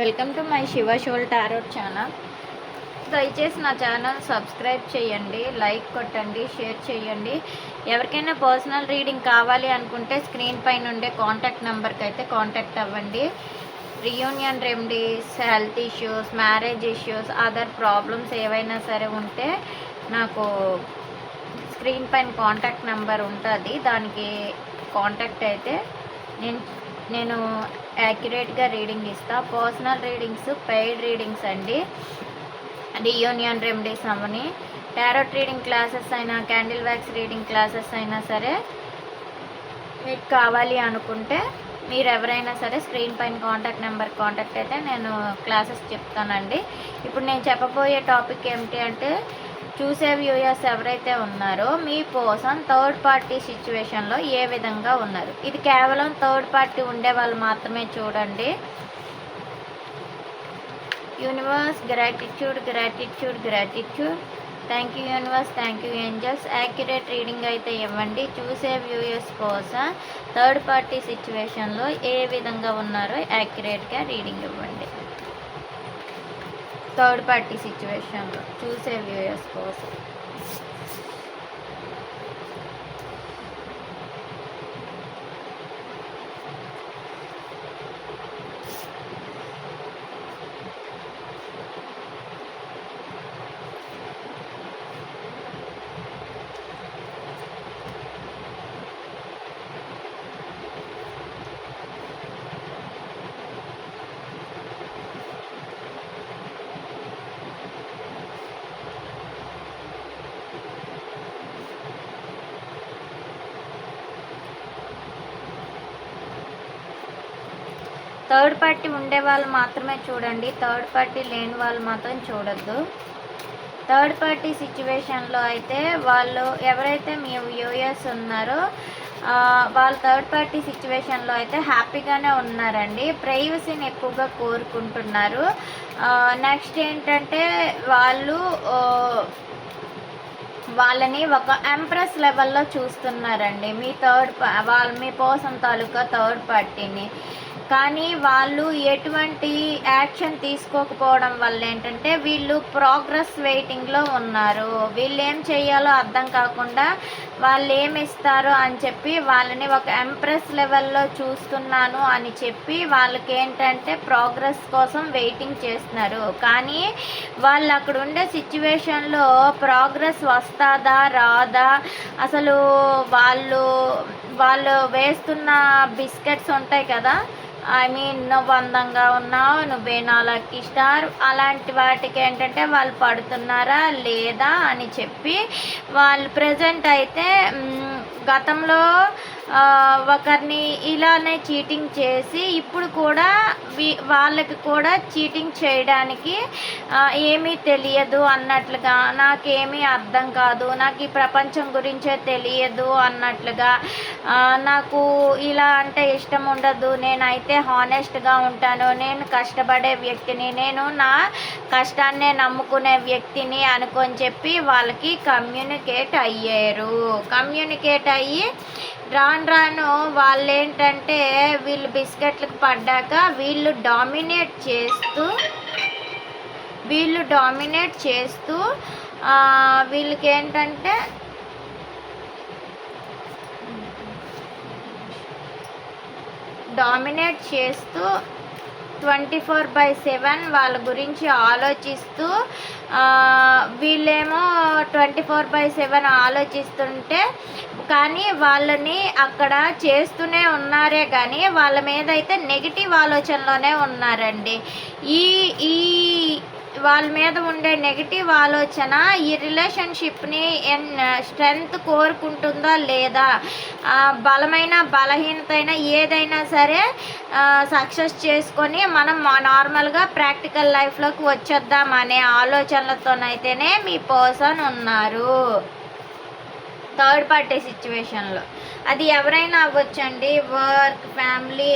Welcome to my Shiva soul tarot channel. దయచేసి నా channel subscribe చేయండి లైక్ కొట్టండి షేర్ చేయండి. ఎవరికైనా పర్సనల్ రీడింగ్ కావాలి అనుకుంటే స్క్రీన్ పైన ఉండే కాంటాక్ట్ నెంబర్కి అయితే కాంటాక్ట్ అవ్వండి. Reunion remedies health issues marriage issues other problems ఏవైనా సరే ఉంటే నాకు స్క్రీన్ పైన కాంటాక్ట్ నెంబర్ ఉంటుంది. దానికి కాంటాక్ట్ అయితే నేను నేను యాక్యురేట్గా రీడింగ్ ఇస్తా. పర్సనల్ రీడింగ్స్ పెయిడ్ రీడింగ్స్ అండి. రీయూనియన్ రెమెడీస్ అవని. టారోట్ రీడింగ్ క్లాసెస్ అయినా క్యాండిల్ వ్యాక్స్ రీడింగ్ క్లాసెస్ అయినా సరే మీకు కావాలి అనుకుంటే మీరు ఎవరైనా సరే స్క్రీన్ పైన కాంటాక్ట్ నెంబర్ కాంటాక్ట్ అయితే నేను క్లాసెస్ చెప్తానండి. ఇప్పుడు నేను చెప్పబోయే టాపిక్ ఏమిటి అంటే చూసే వ్యూయర్స్ ఎవరైతే ఉన్నారో మీ కోసం థర్డ్ పార్టీ సిచ్యువేషన్లో ఏ విధంగా ఉన్నారు? ఇది కేవలం థర్డ్ పార్టీ ఉండే వాళ్ళు మాత్రమే చూడండి. Universe gratitude gratitude gratitude thank you universe thank you angels accurate reading అయితే ఇవ్వండి. చూసే వ్యూయర్స్ కోసం థర్డ్ పార్టీ సిచ్యువేషన్లో ఏ విధంగా ఉన్నారో యాక్యురేట్గా రీడింగ్ ఇవ్వండి. థర్డ్ పార్టీ సిచ్యువేషన్లో చూసే వ్యూయర్స్ కోసం థర్డ్ పార్టీ ఉండే వాళ్ళు మాత్రమే చూడండి. థర్డ్ పార్టీ లేని వాళ్ళు మాత్రం చూడొద్దు. థర్డ్ పార్టీ సిచ్యువేషన్లో అయితే వాళ్ళు ఎవరైతే మీ వ్యూయర్స్ ఉన్నారో వాళ్ళు థర్డ్ పార్టీ సిచ్యువేషన్లో అయితే హ్యాపీగానే ఉన్నారండి. ప్రైవసీని ఎక్కువగా కోరుకుంటున్నారు. నెక్స్ట్ ఏంటంటే వాళ్ళు వాళ్ళని ఒక ఎంప్రెస్ లెవెల్లో చూస్తున్నారండి. మీ థర్డ్ వాళ్ళ మీ పర్సన్ తాలూకా థర్డ్ పార్టీని. కానీ వాళ్ళు ఎటువంటి యాక్షన్ తీసుకోకపోవడం వల్ల ఏంటంటే వీళ్ళు ప్రోగ్రెస్ వెయిటింగ్లో ఉన్నారు. వీళ్ళు ఏం చేయాలో అర్థం కాకుండా వాళ్ళు ఏమి ఇస్తారో అని చెప్పి వాళ్ళని ఒక ఎంప్రెస్ లెవెల్లో చూస్తున్నాను అని చెప్పి వాళ్ళకి ఏంటంటే ప్రోగ్రెస్ కోసం వెయిటింగ్ చేస్తున్నారు. కానీ వాళ్ళు అక్కడ ఉండే సిచ్యువేషన్లో ప్రోగ్రెస్ వస్తుందా రాదా? అసలు వాళ్ళు వాళ్ళు వేస్తున్న బిస్కెట్స్ ఉంటాయి కదా ఐ మీన్ నువ్వు అందంగా ఉన్నావు నువ్వే నా లక్కీ స్టార్ అలాంటి వాటికి ఏంటంటే వాళ్ళు పడుతున్నారా లేదా అని చెప్పి వాళ్ళు ప్రజెంట్ అయితే గతంలో ఒకరిని ఇలానే చీటింగ్ చేసి ఇప్పుడు కూడా వీ- వాళ్ళకి కూడా చీటింగ్ చేయడానికి ఏమీ తెలియదు అన్నట్లుగా నాకేమీ అర్థం కాదు నాకు ఈ ప్రపంచం గురించే తెలియదు అన్నట్లుగా నాకు ఇలా అంటే ఇష్టం ఉండదు నేనైతే హానెస్ట్గా ఉంటాను నేను కష్టపడే వ్యక్తిని నేను నా కష్టాన్నే నమ్ముకునే వ్యక్తిని అనుకొని చెప్పి వాళ్ళకి కమ్యూనికేట్ అయ్యారు. కమ్యూనికేట్ అయ్యి రాని రాను వాళ్ళు ఏంటంటే వీళ్ళు బిస్కెట్లకు పడ్డాక వీళ్ళు డామినేట్ చేస్తూ వీళ్ళు డామినేట్ చేస్తూ వీళ్ళకి ఏంటంటే డామినేట్ చేస్తూ ట్వంటీ ఫోర్ బై సెవెన్ వాళ్ళ గురించి ఆలోచిస్తూ వీళ్ళేమో ట్వంటీ ఫోర్ బై సెవెన్ ఆలోచిస్తుంటే కానీ వాళ్ళని అక్కడ చేస్తూనే ఉన్నారే కానీ వాళ్ళ మీద అయితే నెగిటివ్ ఆలోచనలోనే ఉన్నారండి. ఈ ఈ వాళ్ళ మీద ఉండే నెగిటివ్ ఆలోచన ఈ రిలేషన్షిప్ని ఎన్ స్ట్రెంగ్త్ కోరుకుంటుందా లేదా? బలమైన బలహీనత అయినా ఏదైనా సరే సక్సెస్ చేసుకొని మనం నార్మల్గా ప్రాక్టికల్ లైఫ్లోకి వచ్చేద్దాం అనే ఆలోచనలతోనైతేనే మీ పర్సన్ ఉన్నారు. థర్డ్ పార్టీ సిచ్యువేషన్లో అది ఎవరైనా అవ్వచ్చండి? Work family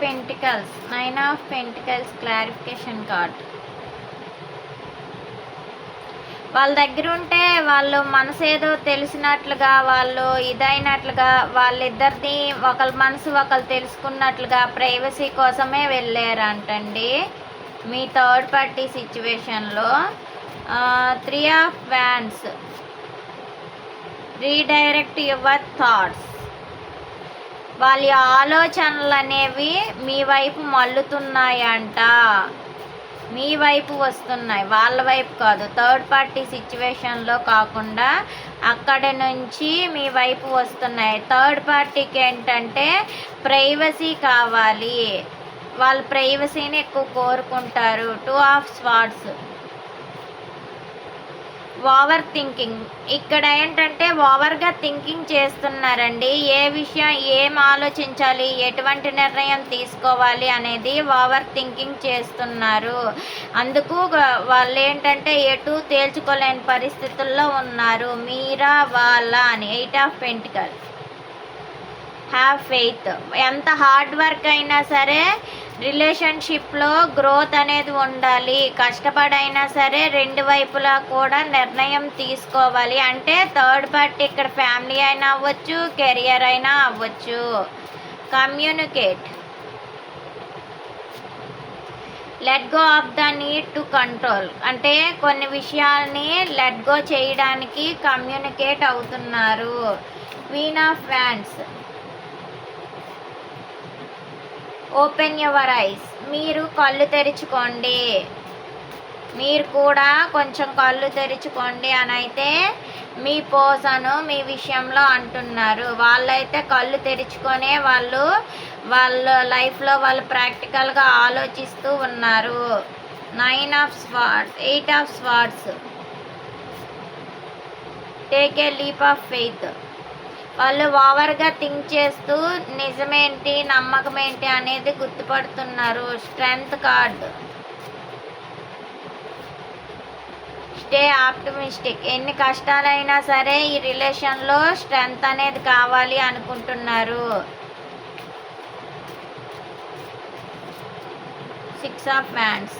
pentacles nine of pentacles clarification card వాళ్ళ దగ్గర ఉంటే వాళ్ళు మనసు ఏదో తెలిసినట్లుగా వాళ్ళు ఇదైనట్లుగా వాళ్ళిద్దరిది ఒకరి మనసు ఒకరు తెలుసుకున్నట్లుగా ప్రైవసీ కోసమే వెళ్ళారంటండి మీ థర్డ్ పార్టీ సిచ్యువేషన్లో three of wands redirect your thoughts వాళ్ళ ఆలోచనలు అనేవి మీ వైపు మల్లుతున్నాయంట మీ వైపు వస్తున్నాయి. వాళ్ళ వైపు కాదు. థర్డ్ పార్టీ సిచ్యువేషన్లో కాకుండా అక్కడ నుంచి మీ వైపు వస్తున్నాయి. థర్డ్ పార్టీకి ఏంటంటే ప్రైవసీ కావాలి. వాళ్ళు ప్రైవసీని ఎక్కువ కోరుకుంటారు. Two of swords. Over thinking. ఇక్కడ ఏంటంటే ఓవర్గా థింకింగ్ చేస్తున్నారండి. ఏ విషయం ఏం ఆలోచించాలి ఎటువంటి నిర్ణయం తీసుకోవాలి అనేది ఓవర్ థింకింగ్ చేస్తున్నారు. అందుకు వాళ్ళు ఏంటంటే ఎటు తేల్చుకోలేని పరిస్థితుల్లో ఉన్నారు. మీరా వాళ్ళ అని. Eight of pentacle. Have faith. ఎంత హార్డ్ వర్క్ అయినా సరే రిలేషన్షిప్లో గ్రోత్ అనేది ఉండాలి. కష్టపడైనా సరే రెండు వైపులా కూడా నిర్ణయం తీసుకోవాలి. అంటే థర్డ్ పార్టీ ఇక్కడ ఫ్యామిలీ అయినా అవ్వచ్చు కెరియర్ అయినా అవ్వచ్చు. Communicate. Let go of the need to control అంటే కొన్ని విషయాల్ని లెట్ గో చేయడానికి కమ్యూనికేట్ అవుతున్నారు. క్వీన్ ఆఫ్ ఫ్యాన్స్ ఓపెన్ యువర్ ఐస్. మీరు కళ్ళు తెరుచుకోండి. మీరు కూడా కొంచెం కళ్ళు తెరుచుకోండి అని అయితే మీ పోసను మీ విషయంలో అంటున్నారు. వాళ్ళైతే కళ్ళు తెరుచుకొనే వాళ్ళు వాళ్ళ లైఫ్లో వాళ్ళు ప్రాక్టికల్గా ఆలోచిస్తూ ఉన్నారు. Nine of swords eight of swords. Take a leap of faith. వాళ్ళు ఓవర్గా థింక్ చేస్తూ నిజమేంటి నమ్మకం ఏంటి అనేది గుర్తుపడుతున్నారు. Strength card. Stay optimistic. ఎన్ని కష్టాలైనా సరే ఈ రిలేషన్లో స్ట్రెంగ్త్ అనేది కావాలి అనుకుంటున్నారు. సిక్స్ ఆఫ్ ఫ్యాన్స్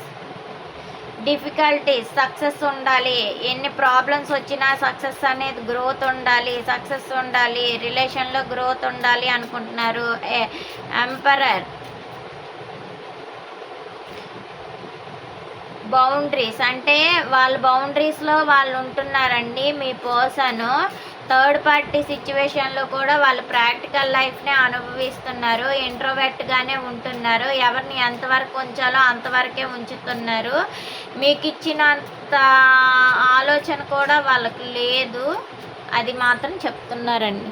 డిఫికల్టీస్ సక్సెస్ ఉండాలి. ఎన్ని ప్రాబ్లమ్స్ వచ్చినా సక్సెస్ అనేది గ్రోత్ ఉండాలి సక్సెస్ ఉండాలి రిలేషన్లో గ్రోత్ ఉండాలి అనుకుంటున్నారు. ఎంపరర్. బౌండరీస్. అంటే వాళ్ళ బౌండరీస్లో వాళ్ళు ఉంటున్నారండి మీ పర్సన్. థర్డ్ పార్టీ సిచ్యువేషన్లో కూడా వాళ్ళు ప్రాక్టికల్ లైఫ్నే అనుభవిస్తున్నారు. ఇంట్రోవెట్గానే ఉంటున్నారు. ఎవరిని ఎంతవరకు ఉంచాలో అంతవరకే ఉంచుతున్నారు. మీకు ఇచ్చినంత ఆలోచన కూడా వాళ్ళకి లేదు. అది మాత్రం చెప్తున్నారండి.